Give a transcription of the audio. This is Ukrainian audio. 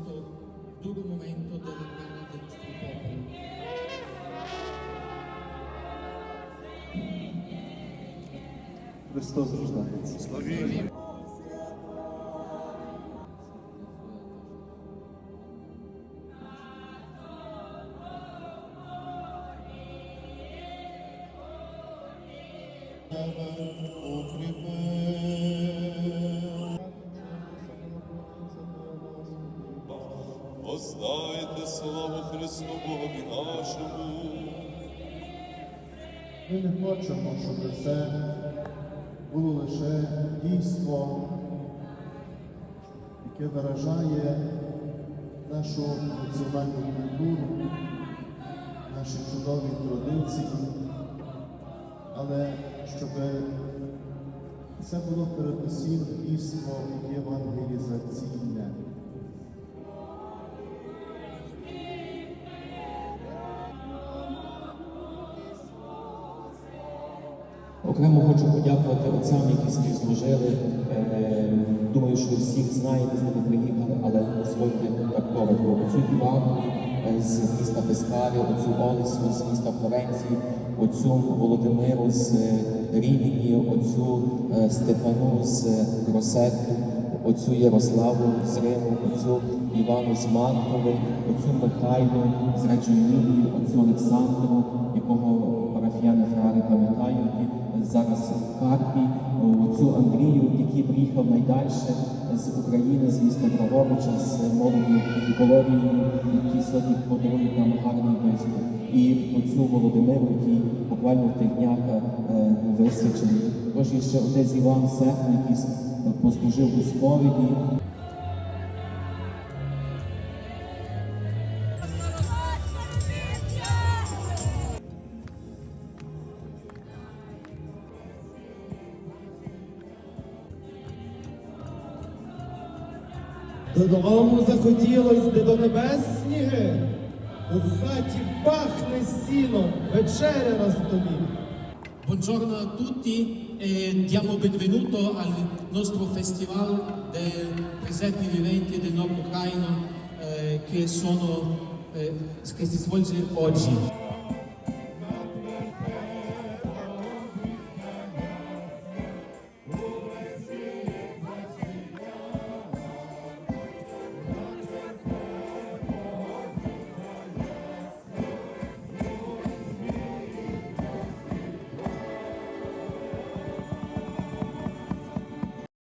questo duro momento della guerra del nostro popolo. Христос рождається. Славі! Thank you. Воздайте славу Христу Богові нашому. Ми не хочемо, щоб це було лише дійство, яке виражає нашу національну культуру, наші чудові традиції, але щоб це було передусім дійство євангелізаційне. Окремо хочу подякувати отцям, які співслужили. Е, Думаю, що всіх знаєте, з ними приїхали, але дозвольте коротко. Оцю Івану е, з міста Пескарі, оцю Олесю з міста Флоренції, оцю Володимиру з е, Рівні, оцю е, Стефану з Росетки, оцю Ярославу з Риму, оцю Івану з Мантови, оцю Михайлу з Речонівні, оцю Олександру, якого зараз в Карпі, оцю Андрію, який приїхав найдальше з України, з міста Дрогобича, з молоді Колорії, які сьогодні подарують нам гарний виступ. І оцю Володимиру, який буквально в тих днях е, висвячений. Також є ще отець Іван Серпин, який послужив у сповіді. Додому захотілось, де до небес сніги. У хаті пахне сіном, вечеря на столі. Buongiorno a tutti e diamo benvenuto al nostro festival dei presepi viventi del nord ucraino eh, che, sono, eh, che si svolge oggi.